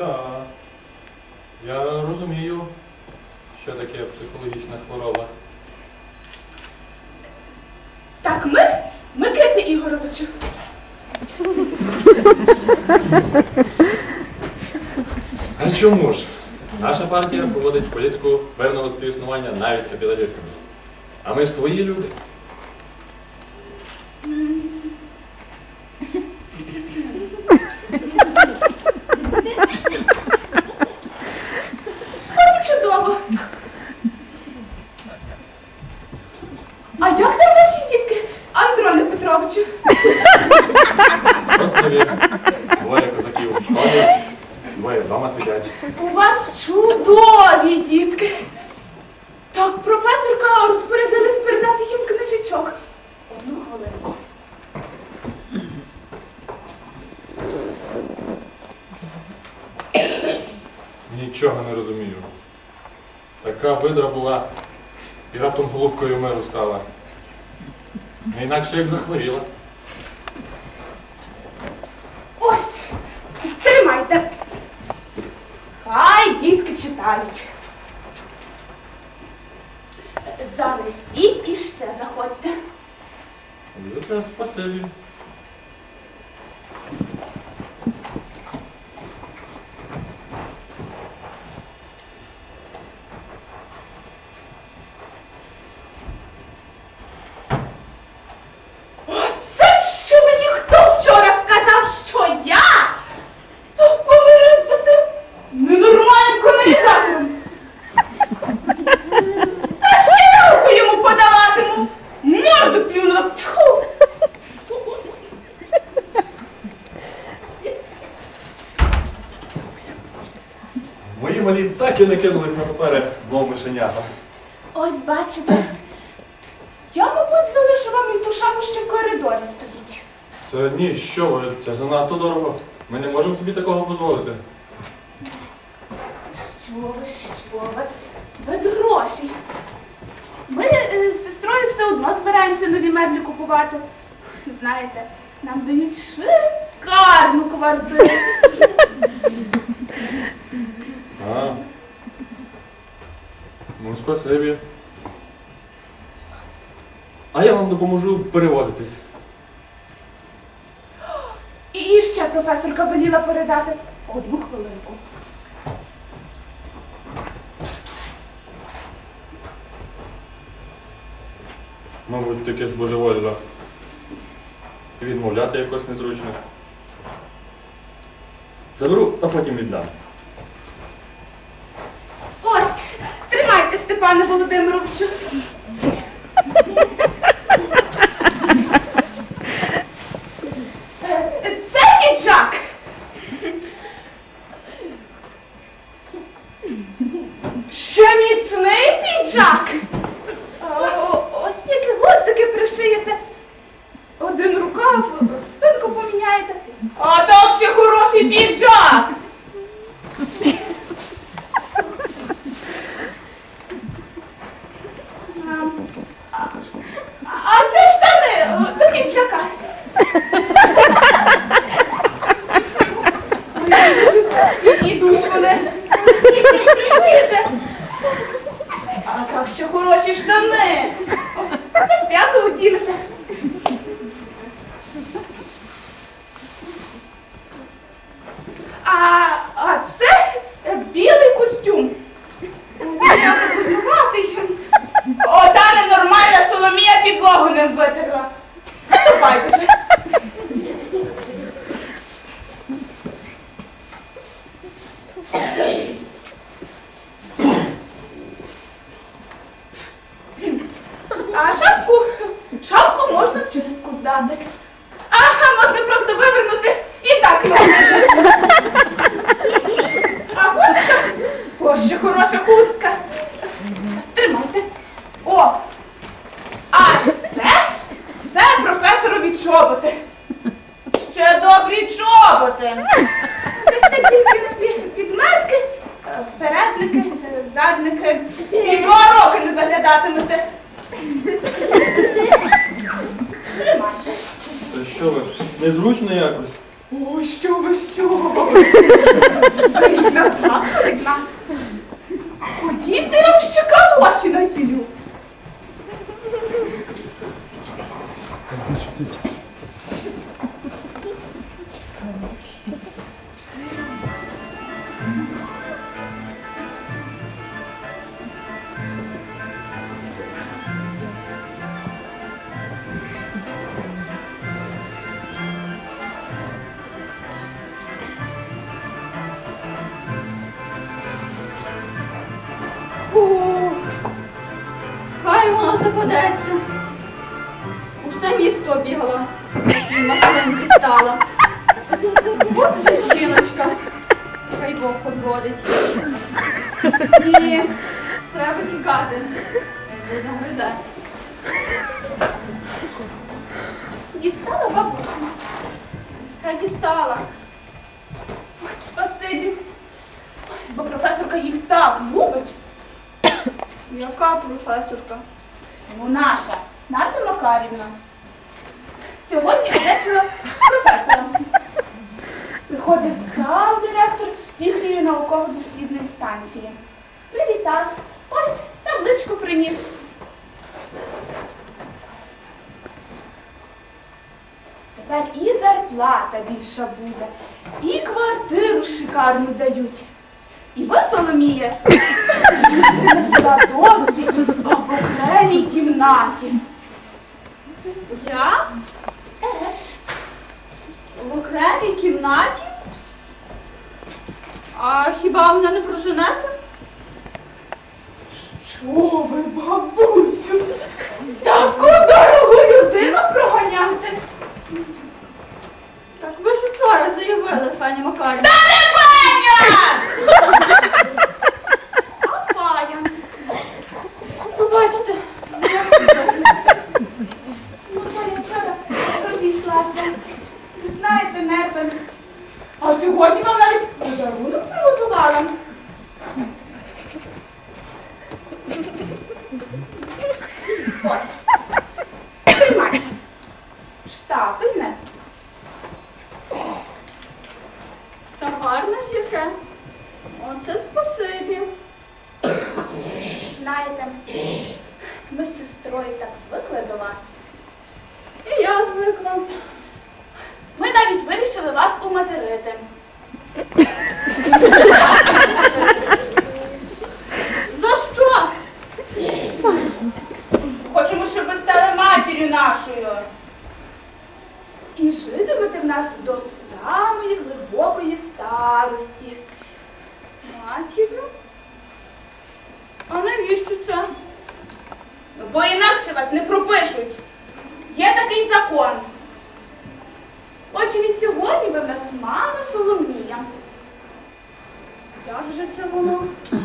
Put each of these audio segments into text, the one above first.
Так. Я розумію, що таке психологічна хвороба. Так, ми, Ми Микити Ігоровичу. А чому ж? Наша партія проводить політику певного співіснування навіть з капіталістами. А ми ж свої люди. А як там наші дітки, Андроне Петровичу? Спасибі. Двоє козаків у школі, двоє вдома сидять. У вас чудові дітки. Так, професорка розпорядилась передати їм книжечок. Одну хвилинку. Нічого не розумію. Така видра була і раптом голубкою миру стала. Не інакше як захворіла. Ось, тримайте. Хай дітки читають. Занесіть і ще заходьте. Спасибі. Оце що мені хто вчора сказав, що я? То помиризати ненормальним колонізатором. Та ще руку йому подаватиму. Морду плюнула. Тьфу. Мої малі так і не кинулись на папери, мов мишенята. Ось бачите. Я, мабуть, залишу вам і ту шапу, що в коридорі стоїть. Це ні, що ви, це занадто дорого. Ми не можемо собі такого дозволити. Що ви, що ви? Без грошей. Ми е, з сестрою все одно збираємося нові меблі купувати. Знаєте, нам дають шикарну квартиру. А. Ну, спасибі. А я вам допоможу перевозитись. І ще професорка веліла передати одну хвилинку. Мабуть, таке збожеволіло. Відмовляти якось незручно. Заберу, а потім віддам. Ось, тримайте, Степане Володимировичу. Це піджак. Ще міцний піджак. О- Ось тільки гудзики пришиєте. Один рукав, спинку поміняєте. А так ще хороший піджак. А, а це штани о, до піджака. Ідуть вони. Пришиєте. А так що хороші штани. О, На свято одінете. А, а це е, білий костюм. Я бруднуватий. Ота ненормальна Соломія підлогу не витерла. Ну, байдуже. А шапку, шапку можна в чистку здати. Ага, можна просто вивернути і так носити. А хустка? Ось ще хороша хустка. Тримайте. О! А це, це професорові чоботи. Ще добрі чоботи. Дасте тільки підметки, е, передники, е, задники. І два роки не заглядатимете. Тримайте. Та що ви? Незручно якось. О, що ви що? Ви не знати від нас. Ходіть, я вам ще калоші наділю. Ух, западеться. Усе місто обігала, і маслинки стала. От же жіночка, хай Бог подводить. Ні, треба тікати, загризе. Дістала бабусю. Та дістала. От спасибі. Бо професорка їх так любить. Яка професорка? Ну, наша, Нарта Макарівна. Сьогодні одержала професора. Приходить сам директор їхньої науково-дослідної станції. Привітав. Ось табличку приніс. Тепер і зарплата більша буде, і квартиру шикарну дають. І ви, Соломіє, Кладовці в окремій кімнаті. Я? Еж, В окремій кімнаті? А хіба мене не проженете? що ви, бабусю, таку дорогу людину проганяти? Так ви ж учора заявили, Фені Макарівна. Та не Феня! А Фаня? Побачите, Ну, Фаня вчора розійшлася. Ви знаєте, нерви. А сьогодні вам навіть подарунок приготувала. Ось. Тримайте. Штапельне. та гарне ж яке. Оце спасибі. Знаєте, ми з сестрою так звикли до вас. І я звикла. Ми навіть вирішили вас уматерити. За що? Хочемо, щоб ви матір'ю нашою. І житимете в нас до самої глибокої старості. Матір'ю? А навіщо це? Ну, Бо інакше вас не пропишуть. Є такий закон. Отже, від сьогодні ви в нас мама Соломія. Як же це воно?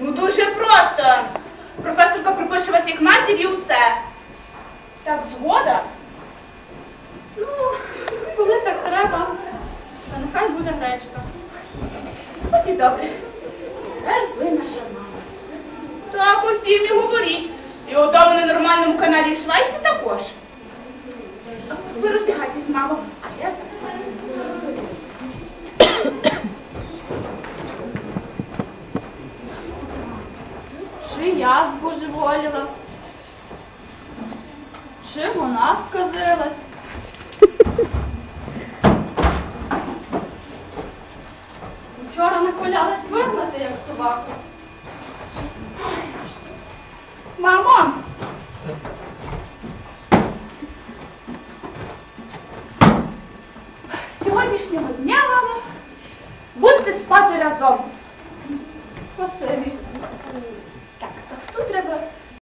Ну дуже просто. Професорка пропише вас як матір і усе. Так згода? Ну, коли так треба, то нехай буде гречка. От і добре. Тепер ви наша мама. Так усім і говоріть. І у тому ненормальному каналі Швайці також. Ви роздягайтесь, мамо, а я зараз. Чи я збожеволіла? Чи вона сказилась? Вчора наколялась вигнати, як собаку.